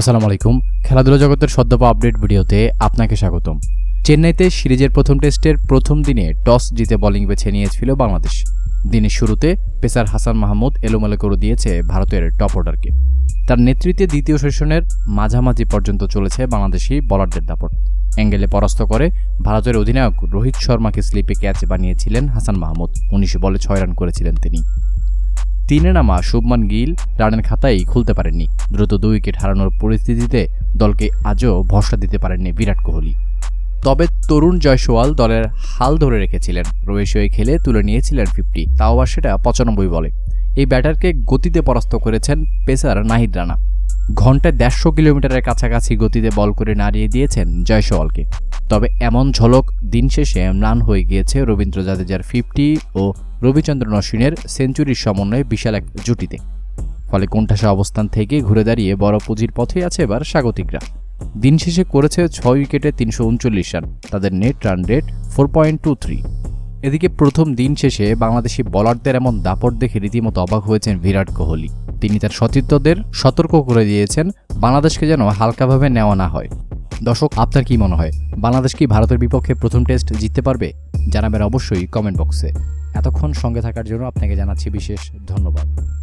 আসসালামু আলাইকুম। খেলাধুলা জগতের সদ্যপ আপডেট ভিডিওতে আপনাকে স্বাগতম। চেন্নাইতে সিরিজের প্রথম টেস্টের প্রথম দিনে টস জিতে বোলিং বেছে নিয়েছিল বাংলাদেশ। দিনের শুরুতে পেসার হাসান মাহমুদ এলোমেলো করে দিয়েছে ভারতের টপ অর্ডারকে। তার নেতৃত্বে দ্বিতীয় সেশনের মাঝামাঝি পর্যন্ত চলেছে বাংলাদেশি বলারদের দাপট। অ্যাঙ্গেলে পরাস্ত করে ভারতের অধিনায়ক রোহিত শর্মাকে স্লিপে ক্যাচ বানিয়েছিলেন হাসান মাহমুদ। উনিশ বলে ছয় রান করেছিলেন তিনি। তিনে নামা শুভমান গিল রানের খাতাই খুলতে পারেননি। দ্রুত দুই উইকেট হারানোর পরিস্থিতিতে দলকে আজও ভরসা দিতে পারেননি বিরাট কোহলি। তবে তরুণ জয়সওয়াল দলের হাল ধরে রেখেছিলেন। রয়েশ হয়ে খেলে তুলে নিয়েছিলেন ফিফটি, তাও আবার সেটা পঁচানব্বই বলে। এই ব্যাটারকে গতিতে পরাস্ত করেছেন পেসার নাহিদ রানা। ঘন্টায় দেড়শো কিলোমিটারের কাছাকাছি গতিতে বল করে নাড়িয়ে দিয়েছেন জয়সওয়ালকে। তবে এমন ঝলক দিন শেষে ম্লান হয়ে গিয়েছে রবীন্দ্র জাদেজার ফিফটি ও রবিচন্দ্রন অশ্বিনের সেঞ্চুরির সমন্বয়ে বিশাল এক জুটিতে। ফলে কোণঠাসা অবস্থান থেকে ঘুরে দাঁড়িয়ে বড় পুঁজির পথে আছে এবার স্বাগতিকরা। দিন শেষে করেছে ছয় উইকেটে তিনশো উনচল্লিশ রান। তাদের net run rate four point two three. এদিকে প্রথম দিন শেষে বাংলাদেশি বলারদের এমন দাপট দেখে রীতিমতো অবাক হয়েছেন বিরাট কোহলি। তিনি তার সতীর্থদের সতর্ক করে দিয়েছেন, বাংলাদেশকে যেন হালকাভাবে নেওয়া না হয়। দর্শক, আপনার কি মনে হয়, বাংলাদেশ কি ভারতের বিপক্ষে প্রথম টেস্ট জিততে পারবে? জানাবেন অবশ্যই কমেন্ট বক্সে। এতক্ষণ সঙ্গে থাকার জন্য আপনাকে জানাচ্ছি বিশেষ ধন্যবাদ।